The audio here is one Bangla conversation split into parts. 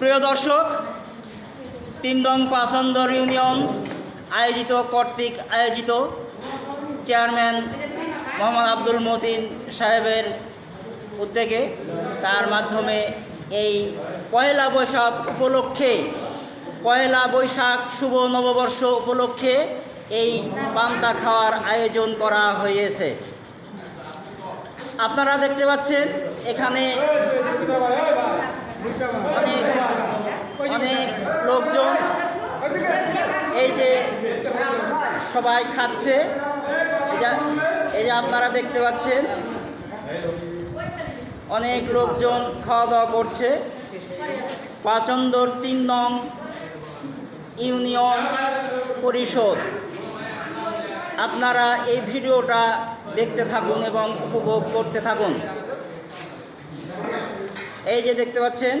প্রিয় দর্শক তিন দং পাসন্দর ইউনিয়ন আয়োজিত, কর্তৃক আয়োজিত চেয়ারম্যান মোহাম্মদ আব্দুল মতিন সাহেবের উদ্যোগে তার মাধ্যমে এই পয়লা বৈশাখ উপলক্ষে, পয়লা বৈশাখ শুভ নববর্ষ উপলক্ষে এই পান্তা খাওয়ার আয়োজন করা হয়েছে। আপনারা দেখতে পাচ্ছেন, এখানে অনেক অনেক লোকজন এই যে সবাই খাচ্ছে। যে- এই যে আপনারা দেখতে পাচ্ছেন। অনেক লোকজন খাওয়া দাওয়া করছে। পাচন্দর তিন নং ইউনিয়ন পরিষদ। আপনারা এই ভিডিওটা দেখতে থাকুন এবং উপভোগ করতে থাকুন। এই যে দেখতে পাচ্ছেন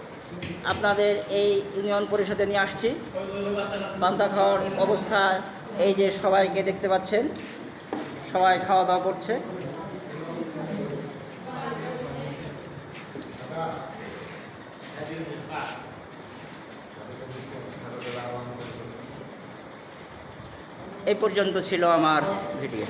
আপনাদের এই ইউনিয়ন পরিষদে নিয়ে আসছি। পান্তা খাওয়ার অবস্থায় এই যে সবাইকে দেখতে পাচ্ছেন। সবাই খাওয়া দাওয়া করছে। এই পর্যন্ত ছিল আমার ভিডিও।